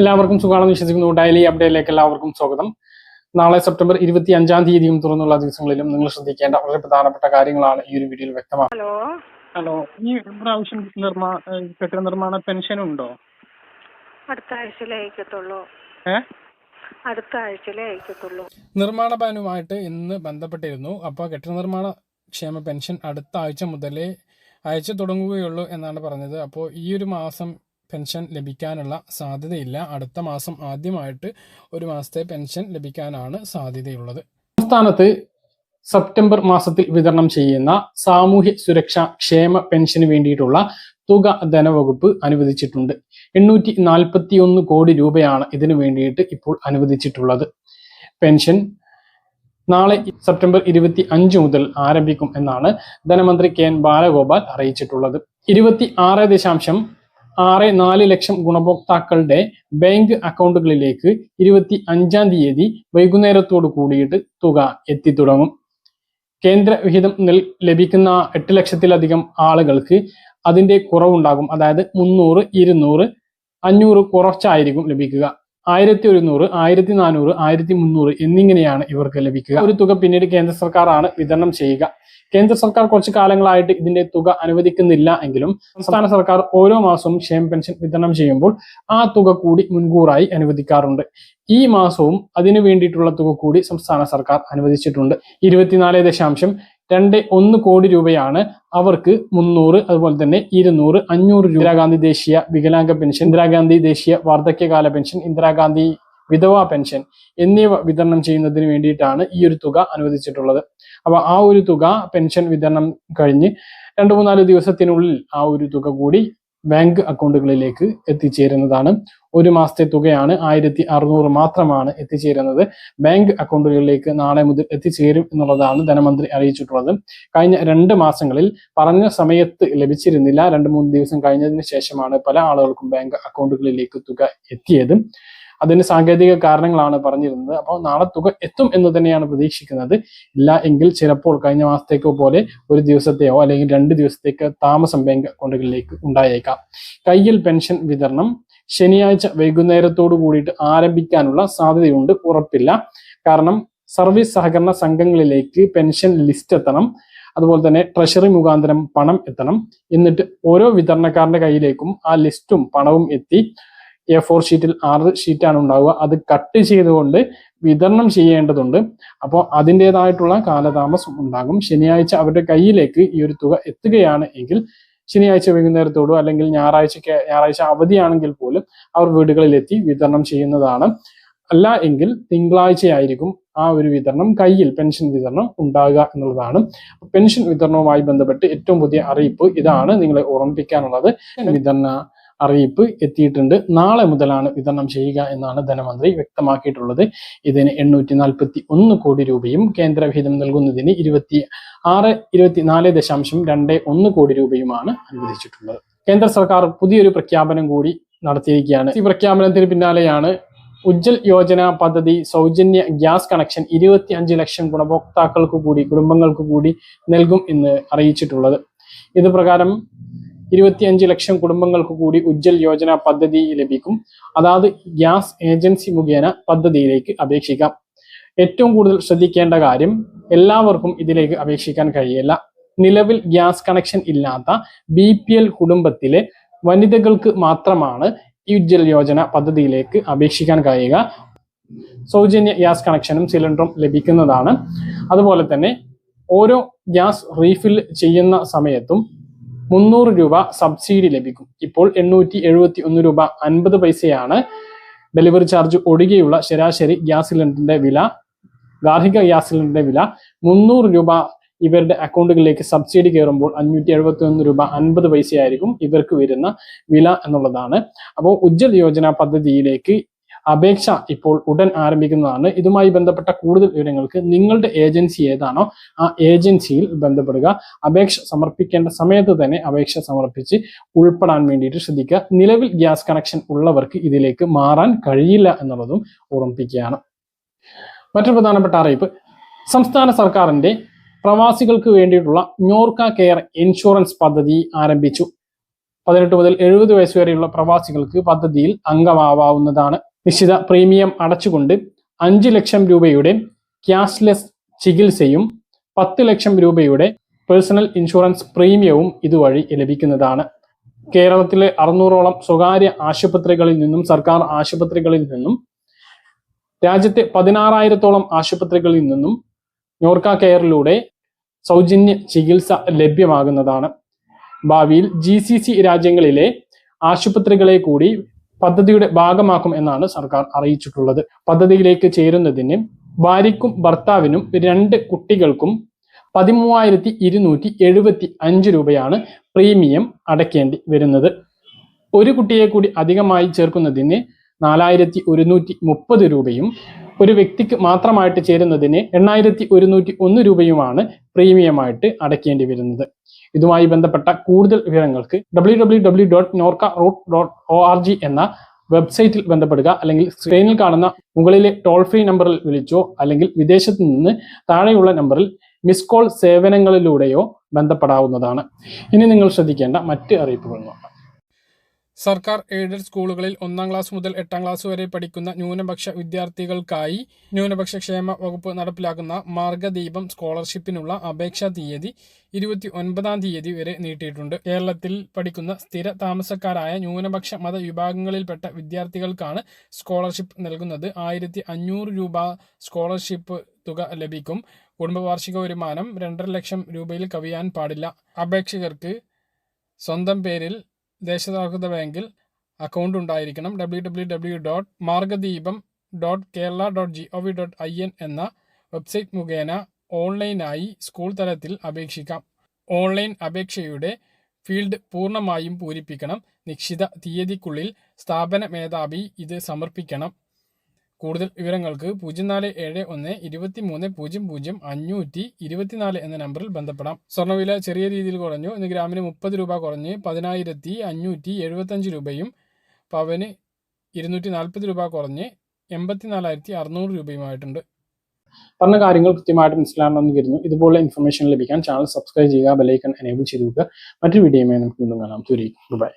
എല്ലാവർക്കും സുഖമാണെന്ന് വിശ്വസിക്കുന്നു. ഡെയിലി അപ്ഡേറ്റിലേക്ക് എല്ലാവർക്കും സ്വാഗതം. നാളെ സെപ്റ്റംബർ ഇരുപത്തി അഞ്ചാം തീയതിയും തുറന്നുള്ള ദിവസങ്ങളിലും നിങ്ങൾ ശ്രദ്ധിക്കേണ്ട വളരെ പ്രധാനപ്പെട്ട കാര്യങ്ങളാണ് ഈ ഒരു വീഡിയോയിൽ വ്യക്തമാക്കുന്നത്. ഹലോ? ഹലോ ഈ പ്രാവശ്യം നിർമ്മാ കെട്ടിട നിർമ്മാണ പെൻഷൻ ഉണ്ടോ? അടുത്ത ആഴ്ചയിലേ അയക്കത്തുള്ളൂ. അടുത്ത ആഴ്ചയിലേ അയക്കത്തുള്ളൂ. നിർമ്മാണ ബാനുമായിട്ട് ഇന്ന് ബന്ധപ്പെട്ടിരുന്നു. അപ്പോൾ കെട്ടിട നിർമ്മാണ ക്ഷേമ പെൻഷൻ അടുത്ത ആഴ്ച മുതലേ അയച്ചു തുടങ്ങുകയുള്ളൂ എന്നാണ് പറഞ്ഞത്. അപ്പോൾ ഈ ഒരു മാസം പെൻഷൻ ലഭിക്കാനുള്ള സാധ്യതയില്ല. അടുത്ത മാസം ആദ്യമായിട്ട് ഒരു മാസത്തെ പെൻഷൻ ലഭിക്കാനാണ് സാധ്യതയുള്ളത്. സംസ്ഥാനത്ത് സെപ്റ്റംബർ മാസത്തിൽ വിതരണം ചെയ്യുന്ന സാമൂഹ്യ സുരക്ഷാ ക്ഷേമ പെൻഷന് വേണ്ടിയിട്ടുള്ള തുക ധനവകുപ്പ് അനുവദിച്ചിട്ടുണ്ട്. എണ്ണൂറ്റി നാൽപ്പത്തി ഒന്ന് കോടി രൂപയാണ് ഇതിനു വേണ്ടിയിട്ട് ഇപ്പോൾ അനുവദിച്ചിട്ടുള്ളത്. പെൻഷൻ നാളെ സെപ്റ്റംബർ ഇരുപത്തി അഞ്ച് മുതൽ ആരംഭിക്കും എന്നാണ് ധനമന്ത്രി കെ എൻ ബാലഗോപാൽ അറിയിച്ചിട്ടുള്ളത്. ഇരുപത്തി ആറ് ദശാംശം ആറ് നാല് ലക്ഷം ഗുണഭോക്താക്കളുടെ ബാങ്ക് അക്കൗണ്ടുകളിലേക്ക് ഇരുപത്തി അഞ്ചാം തീയതി വൈകുന്നേരത്തോടു കൂടിയിട്ട് തുക എത്തിത്തുടങ്ങും. കേന്ദ്ര വിഹിതം ലഭിക്കുന്ന എട്ട് ലക്ഷത്തിലധികം ആളുകൾക്ക് അതിന്റെ കുറവുണ്ടാകും. അതായത് മുന്നൂറ് ഇരുന്നൂറ് അഞ്ഞൂറ് കുറച്ചായിരിക്കും ലഭിക്കുക. ആയിരത്തി ഒരുന്നൂറ് ആയിരത്തി നാനൂറ് ആയിരത്തി മുന്നൂറ് എന്നിങ്ങനെയാണ് ഇവർക്ക് ലഭിക്കുക. ഒരു തുക പിന്നീട് കേന്ദ്ര സർക്കാരാണ് വിതരണം ചെയ്യുക. കേന്ദ്ര സർക്കാർ കുറച്ച് കാലങ്ങളായിട്ട് ഇതിന്റെ തുക അനുവദിക്കുന്നില്ല എങ്കിലും സംസ്ഥാന സർക്കാർ ഓരോ മാസവും ക്ഷേമ പെൻഷൻ വിതരണം ചെയ്യുമ്പോൾ ആ തുക കൂടി മുൻകൂറായി അനുവദിക്കാറുണ്ട്. ഈ മാസവും അതിനു വേണ്ടിയിട്ടുള്ള തുക കൂടി സംസ്ഥാന സർക്കാർ അനുവദിച്ചിട്ടുണ്ട്. ഇരുപത്തിനാല് ദശാംശം രണ്ട് ഒന്ന് കോടി രൂപയാണ് അവർക്ക് മുന്നൂറ് അതുപോലെ തന്നെ ഇരുന്നൂറ് അഞ്ഞൂറ് രൂപ. ഇന്ദിരാഗാന്ധി ദേശീയ വികലാംഗ പെൻഷൻ ഇന്ദിരാഗാന്ധി ദേശീയ വാർദ്ധക്യകാല പെൻഷൻ ഇന്ദിരാഗാന്ധി വിധവാ പെൻഷൻ എന്നിവ വിതരണം ചെയ്യുന്നതിന് വേണ്ടിയിട്ടാണ് ഈ ഒരു തുക അനുവദിച്ചിട്ടുള്ളത്. അപ്പൊ ആ ഒരു തുക പെൻഷൻ വിതരണം കഴിഞ്ഞ് രണ്ട് മൂന്നാൽ ദിവസത്തിനുള്ളിൽ ആ ഒരു തുക കൂടി ബാങ്ക് അക്കൗണ്ടുകളിലേക്ക് എത്തിച്ചേരുന്നതാണ്. ഒരു മാസത്തെ തുകയാണ് ആയിരത്തി അറുന്നൂറ് മാത്രമാണ് എത്തിച്ചേരുന്നത്. ബാങ്ക് അക്കൗണ്ടുകളിലേക്ക് നാളെ മുതൽ എത്തിച്ചേരും എന്നുള്ളതാണ് ധനമന്ത്രി അറിയിച്ചിട്ടുള്ളത്. കഴിഞ്ഞ രണ്ട് മാസങ്ങളിൽ പറഞ്ഞ സമയത്ത് ലഭിച്ചിരുന്നില്ല. രണ്ട് മൂന്ന് ദിവസം കഴിഞ്ഞതിന് ശേഷമാണ് പല ആളുകൾക്കും ബാങ്ക് അക്കൗണ്ടുകളിലേക്ക് തുക എത്തിയത്. അതിന് സാങ്കേതിക കാരണങ്ങളാണ് പറഞ്ഞിരുന്നത്. അപ്പോൾ നാളെ തുക എത്തും എന്ന് തന്നെയാണ് പ്രതീക്ഷിക്കുന്നത്. ഇല്ല എങ്കിൽ ചിലപ്പോൾ കഴിഞ്ഞ മാസത്തേക്കോ പോലെ ഒരു ദിവസത്തെയോ അല്ലെങ്കിൽ രണ്ട് ദിവസത്തേക്ക് താമസം ബാങ്ക് അക്കൗണ്ടുകളിലേക്ക് ഉണ്ടായേക്കാം. കയ്യിൽ പെൻഷൻ വിതരണം ശനിയാഴ്ച വൈകുന്നേരത്തോടു കൂടിയിട്ട് ആരംഭിക്കാനുള്ള സാധ്യതയുണ്ട്. ഉറപ്പില്ല. കാരണം സർവീസ് സഹകരണ സംഘങ്ങളിലേക്ക് പെൻഷൻ ലിസ്റ്റ് എത്തണം. അതുപോലെ തന്നെ ട്രഷറി മുഖാന്തരം പണം എത്തണം. എന്നിട്ട് ഓരോ വിതരണക്കാരന്റെ കയ്യിലേക്കും ആ ലിസ്റ്റും പണവും എത്തി. എ ഫോർ ഷീറ്റിൽ ആറ് ഷീറ്റാണ് ഉണ്ടാവുക. അത് കട്ട് ചെയ്തുകൊണ്ട് വിതരണം ചെയ്യേണ്ടതുണ്ട്. അപ്പോൾ അതിന്റെതായിട്ടുള്ള കാലതാമസം ഉണ്ടാകും. ശനിയാഴ്ച അവരുടെ കയ്യിലേക്ക് ഈ ഒരു തുക എത്തുകയാണ് എങ്കിൽ ശനിയാഴ്ച വൈകുന്നേരത്തോടോ അല്ലെങ്കിൽ ഞായറാഴ്ചക്ക് ഞായറാഴ്ച അവധിയാണെങ്കിൽ പോലും അവർ വീടുകളിലെത്തി വിതരണം ചെയ്യുന്നതാണ്. അല്ല എങ്കിൽ തിങ്കളാഴ്ചയായിരിക്കും ആ ഒരു വിതരണം കയ്യിൽ പെൻഷൻ വിതരണം ഉണ്ടാകുക എന്നുള്ളതാണ്. പെൻഷൻ വിതരണവുമായി ബന്ധപ്പെട്ട് ഏറ്റവും പുതിയ അറിയിപ്പ് ഇതാണ്. നിങ്ങളെ ഓർമ്മിപ്പിക്കാനുള്ളത്. വിതരണ അറിയിപ്പ് എത്തിയിട്ടുണ്ട്. നാളെ മുതലാണ് വിതരണം ചെയ്യുക എന്നാണ് ധനമന്ത്രി വ്യക്തമാക്കിയിട്ടുള്ളത്. ഇതിന് എണ്ണൂറ്റി നാൽപ്പത്തി ഒന്ന് കോടി രൂപയും കേന്ദ്രവിഹിതം നൽകുന്നതിന് ഇരുപത്തി ആറ് ഇരുപത്തിനാല് ദശാംശം രണ്ട് ഒന്ന് കോടി രൂപയുമാണ് അനുവദിച്ചിട്ടുള്ളത്. കേന്ദ്ര സർക്കാർ പുതിയൊരു പ്രഖ്യാപനം കൂടി നടത്തിയിരിക്കുകയാണ്. ഈ പ്രഖ്യാപനത്തിന് പിന്നാലെയാണ് ഉജ്ജൽ യോജന പദ്ധതി സൗജന്യ ഗ്യാസ് കണക്ഷൻ ഇരുപത്തി അഞ്ച് ലക്ഷം ഗുണഭോക്താക്കൾക്ക് കൂടി കുടുംബങ്ങൾക്ക് കൂടി നൽകും എന്ന് അറിയിച്ചിട്ടുള്ളത്. ഇത് പ്രകാരം ഇരുപത്തിയഞ്ച് ലക്ഷം കുടുംബങ്ങൾക്ക് കൂടി ഉജ്ജൽ യോജന പദ്ധതി ലഭിക്കും. അതായത് ഗ്യാസ് ഏജൻസി മുഖേന പദ്ധതിയിലേക്ക് അപേക്ഷിക്കാം. ഏറ്റവും കൂടുതൽ ശ്രദ്ധിക്കേണ്ട കാര്യം എല്ലാവർക്കും ഇതിലേക്ക് അപേക്ഷിക്കാൻ കഴിയില്ല. നിലവിൽ ഗ്യാസ് കണക്ഷൻ ഇല്ലാത്ത ബി പി എൽ കുടുംബത്തിലെ വനിതകൾക്ക് മാത്രമാണ് ഉജ്ജൽ യോജന പദ്ധതിയിലേക്ക് അപേക്ഷിക്കാൻ കഴിയുക. സൗജന്യ ഗ്യാസ് കണക്ഷനും സിലിണ്ടറും ലഭിക്കുന്നതാണ്. അതുപോലെ തന്നെ ഓരോ ഗ്യാസ് റീഫിൽ ചെയ്യുന്ന സമയത്തും മുന്നൂറ് രൂപ സബ്സിഡി ലഭിക്കും. ഇപ്പോൾ എണ്ണൂറ്റി എഴുപത്തി ഒന്ന് രൂപ അൻപത് പൈസയാണ് ഡെലിവറി ചാർജ് ഒഴികെയുള്ള ശരാശരി ഗ്യാസ് സിലിണ്ടറിന്റെ വില ഗാർഹിക ഗ്യാസ് സിലിണ്ടറിന്റെ വില. മുന്നൂറ് രൂപ ഇവരുടെ അക്കൗണ്ടുകളിലേക്ക് സബ്സിഡി കയറുമ്പോൾ അഞ്ഞൂറ്റി എഴുപത്തി ഒന്ന് രൂപ അൻപത് പൈസയായിരിക്കും ഇവർക്ക് വരുന്ന വില എന്നുള്ളതാണ്. അപ്പോൾ ഉജ്ജ്വല യോജന പദ്ധതിയിലേക്ക് അപേക്ഷ ഇപ്പോൾ ഉടൻ ആരംഭിക്കുന്നതാണ്. ഇതുമായി ബന്ധപ്പെട്ട കൂടുതൽ വിവരങ്ങൾക്ക് നിങ്ങളുടെ ഏജൻസി ഏതാണോ ആ ഏജൻസിയിൽ ബന്ധപ്പെടുക. അപേക്ഷ സമർപ്പിക്കേണ്ട സമയത്ത് തന്നെ അപേക്ഷ സമർപ്പിച്ച് ഉൾപ്പെടാൻ വേണ്ടിയിട്ട് ശ്രദ്ധിക്കുക. നിലവിൽ ഗ്യാസ് കണക്ഷൻ ഉള്ളവർക്ക് ഇതിലേക്ക് മാറാൻ കഴിയില്ല എന്നുള്ളതും ഓർമ്മിപ്പിക്കുകയാണ്. മറ്റൊരു പ്രധാനപ്പെട്ട അറിയിപ്പ്. സംസ്ഥാന സർക്കാരിന്റെ പ്രവാസികൾക്ക് വേണ്ടിയിട്ടുള്ള ന്യൂർക്ക കെയർ ഇൻഷുറൻസ് പദ്ധതി ആരംഭിച്ചു. പതിനെട്ട് മുതൽ എഴുപത് വയസ്സ് വരെയുള്ള പ്രവാസികൾക്ക് പദ്ധതിയിൽ അംഗമാവാവുന്നതാണ്. നിശ്ചിത പ്രീമിയം അടച്ചുകൊണ്ട് അഞ്ച് ലക്ഷം രൂപയുടെ ക്യാഷ്ലെസ് ചികിത്സയും പത്ത് ലക്ഷം രൂപയുടെ പേഴ്സണൽ ഇൻഷുറൻസ് പ്രീമിയവും ഇതുവഴി ലഭിക്കുന്നതാണ്. കേരളത്തിലെ അറുന്നൂറോളം സ്വകാര്യ ആശുപത്രികളിൽ നിന്നും സർക്കാർ ആശുപത്രികളിൽ നിന്നും രാജ്യത്തെ പതിനാറായിരത്തോളം ആശുപത്രികളിൽ നിന്നും നോർക്ക കെയറിലൂടെ സൗജന്യ ചികിത്സ ലഭ്യമാകുന്നതാണ്. ഭാവിയിൽ ജി രാജ്യങ്ങളിലെ ആശുപത്രികളെ കൂടി പദ്ധതിയുടെ ഭാഗമാക്കും എന്നാണ് സർക്കാർ അറിയിച്ചിട്ടുള്ളത്. പദ്ധതിയിലേക്ക് ചേരുന്നതിന് ഭാര്യക്കും ഭർത്താവിനും രണ്ട് കുട്ടികൾക്കും പതിമൂവായിരത്തി ഇരുന്നൂറ്റി എഴുപത്തി അഞ്ച് രൂപയാണ് പ്രീമിയം അടയ്ക്കേണ്ടി വരുന്നത്. ഒരു കുട്ടിയെ കൂടി അധികമായി ചേർക്കുന്നതിന് നാലായിരത്തി ഒരുന്നൂറ്റി മുപ്പത് രൂപയും ഒരു വ്യക്തിക്ക് മാത്രമായിട്ട് ചേരുന്നതിന് എണ്ണായിരത്തി ഒരുന്നൂറ്റി ഒന്ന് രൂപയുമാണ് പ്രീമിയമായിട്ട് അടയ്ക്കേണ്ടി വരുന്നത്. ഇതുമായി ബന്ധപ്പെട്ട കൂടുതൽ വിവരങ്ങൾക്ക് W W W dot Norka root dot O R G എന്ന വെബ്സൈറ്റിൽ ബന്ധപ്പെടുക അല്ലെങ്കിൽ സ്ക്രീനിൽ കാണുന്ന മുകളിലെ ടോൾ ഫ്രീ നമ്പറിൽ വിളിച്ചോ അല്ലെങ്കിൽ വിദേശത്ത് നിന്ന് താഴെയുള്ള നമ്പറിൽ മിസ് കോൾ സേവനങ്ങളിലൂടെയോ ബന്ധപ്പെടാവുന്നതാണ്. ഇനി നിങ്ങൾ ശ്രദ്ധിക്കേണ്ട മറ്റ് അറിയിപ്പുകൾ നോക്കാം. സർക്കാർ എയ്ഡഡ് സ്കൂളുകളിൽ ഒന്നാം ക്ലാസ് മുതൽ എട്ടാം ക്ലാസ് വരെ പഠിക്കുന്ന ന്യൂനപക്ഷ വിദ്യാർത്ഥികൾക്കായി ന്യൂനപക്ഷ ക്ഷേമ വകുപ്പ് നടപ്പിലാക്കുന്ന മാർഗദീപം സ്കോളർഷിപ്പിനുള്ള അപേക്ഷാ തീയതി ഇരുപത്തി ഒൻപതാം തീയതി വരെ നീട്ടിയിട്ടുണ്ട്. കേരളത്തിൽ പഠിക്കുന്ന സ്ഥിര താമസക്കാരായ ന്യൂനപക്ഷ മത വിഭാഗങ്ങളിൽപ്പെട്ട വിദ്യാർത്ഥികൾക്കാണ് സ്കോളർഷിപ്പ് നൽകുന്നത്. ആയിരത്തി അഞ്ഞൂറ് രൂപ സ്കോളർഷിപ്പ് തുക ലഭിക്കും. കുടുംബ വാർഷിക വരുമാനം രണ്ടര ലക്ഷം രൂപയിൽ കവിയാൻ പാടില്ല. അപേക്ഷകർക്ക് സ്വന്തം പേരിൽ ദേശസാൽകൃത ബാങ്കിൽ അക്കൗണ്ട് ഉണ്ടായിരിക്കണം. W W W dot Margadeepam dot Kerala dot G O V dot I N എന്ന വെബ്സൈറ്റ് മുഖേന ഓൺലൈനായി സ്കൂൾ തലത്തിൽ അപേക്ഷിക്കാം. ഓൺലൈൻ അപേക്ഷയുടെ ഫീൽഡ് പൂർണമായും പൂരിപ്പിക്കണം. നിശ്ചിത തീയതിക്കുള്ളിൽ സ്ഥാപന മേധാവി ഇത് സമർപ്പിക്കണം. കൂടുതൽ വിവരങ്ങൾക്ക് പൂജ്യം നാല് ഏഴ് ഒന്ന് ഇരുപത്തി മൂന്ന് പൂജ്യം പൂജ്യം അഞ്ഞൂറ്റി ഇരുപത്തിനാല് എന്ന നമ്പറിൽ ബന്ധപ്പെടാം. സ്വർണവില ചെറിയ രീതിയിൽ കുറഞ്ഞു. ഇന്ന് ഗ്രാമിന് മുപ്പത് രൂപ കുറഞ്ഞ് പതിനായിരത്തി അഞ്ഞൂറ്റി എഴുപത്തഞ്ച് രൂപയും പവന് ഇരുന്നൂറ്റി നാൽപ്പത് രൂപ കുറഞ്ഞ് എൺപത്തിനാലായിരത്തി അറുന്നൂറ് രൂപയുമായിട്ടുണ്ട്. പറഞ്ഞ കാര്യങ്ങൾ കൃത്യമായിട്ട് മനസ്സിലാകണമെന്ന് കരുതുന്നു. ഇതുപോലെ ഇൻഫർമേഷൻ ലഭിക്കാൻ ചാനൽ സബ്സ്ക്രൈബ് ചെയ്യുക ബെലൈക്കൺ എനേബിൾ ചെയ്ത് വെക്കുക. മറ്റൊരു വീഡിയോയുമായി നമുക്ക് വീണ്ടും കാണാം. തുരി ബൈ